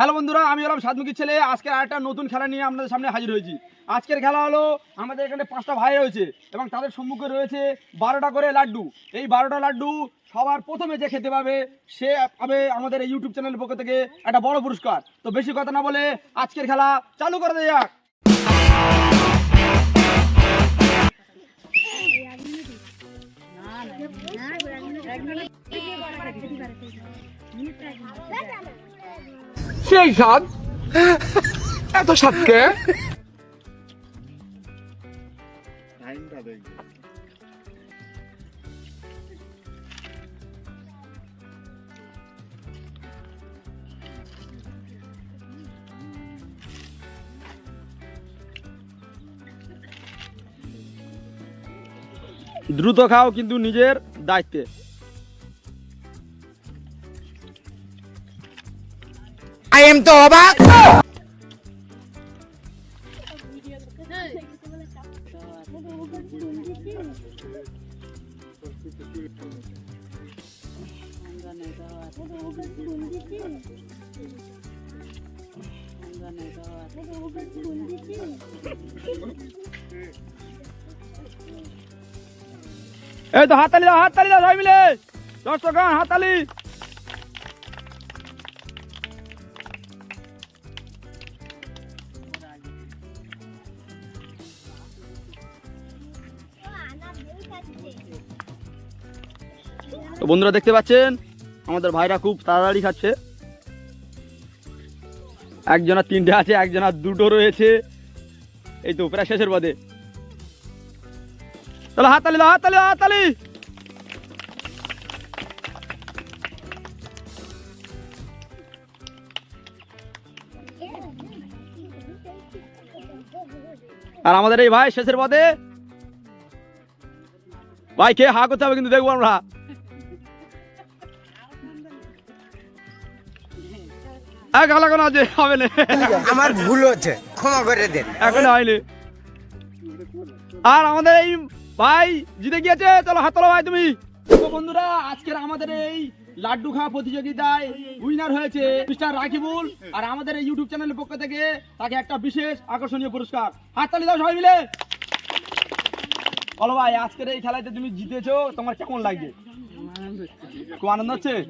Hello বন্ধুরা আমি হলাম সাতমুখীর ছেলে আজকে আরেকটা নতুন খেলা নিয়ে আপনাদের সামনে হাজির হয়েছি আজকের খেলা হলো আমাদের এখানে পাঁচটা ভাই রয়েছে এবং তাদের সম্মুখে রয়েছে বারোটা করে লাড্ডু এই বারোটা লাড্ডু সবার প্রথমে যে খেতে পাবে সে পাবে আমাদের এই ইউটিউব চ্যানেলের পক্ষ থেকে একটা বড় পুরস্কার তো বেশি কথা না বলে আজকের খেলা চালু করে দেওয়া যাক সেই স্বাদ? এত স্বাদকে দ্রুত খাও কিন্তু নিজের দায়িত্বে। আই এম তো অবাক এই তো হাততালি দাও হাততালি দাও সবাই মিলে দর্শক হাততালি। তো বন্ধুরা দেখতে পাচ্ছেন, আমাদের ভাইরা খুব তাড়াতাড়ি খাচ্ছে। একজনের তিনটে আছে একজনার দুটো রয়েছে। এই তো প্রায় শেষের পদে। চলো হাততালি দাও হাততালি দাও, হাততালি! আর আমাদের এই ভাই শেষের পদে। ভাই কে হা করতে হবে কিন্তু দেখব আমরা। এক আলাদা আছে? হবে না। আমার ভুল হচ্ছে ক্ষমা করে দেন। এখন হয়নি আর আমাদের এই ভাই জিতে গিয়েছে। চলো হাত তোলো ভাই তুমি। তো বন্ধুরা আজকের আমাদের এই লাড্ডু খাওয়া প্রতিযোগিতায় উইনার হয়েছে মিস্টার রাকিবুল। আর আমাদের এই ইউটিউব চ্যানেলের পক্ষ থেকে তাকে একটা বিশেষ আকর্ষণীয় পুরস্কার। হাততালি দাও সবাই মিলে। বলো ভাই, আজকের এই খেলাতে তুমি জিতেছো, তোমার কেমন লাগছে? খুব আনন্দ হচ্ছে?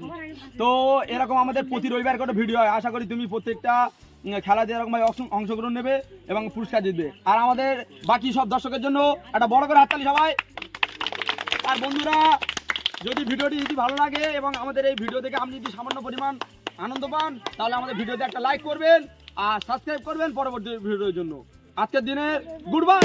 তো এরকম আমাদের প্রতি রবিবার করে ভিডিও হয়। আশা করি তুমি প্রত্যেকটা খেলাতে এরকম অংশ- অংশগ্রহণ নেবে এবং পুরস্কার জিতবে। আর আমাদের বাকি সব দর্শকের জন্য একটা বড় করে হাততালি সবাই। আর বন্ধুরা, যদি ভিডিওটি যদি ভালো লাগে এবং আমাদের এই ভিডিও থেকে আপনি যদি সামান্য পরিমাণ আনন্দ পান, তাহলে আমাদের ভিডিওতে একটা লাইক করবেন আর সাবস্ক্রাইব করবেন পরবর্তী ভিডিওর জন্য। আজকের দিনে গুড বাই!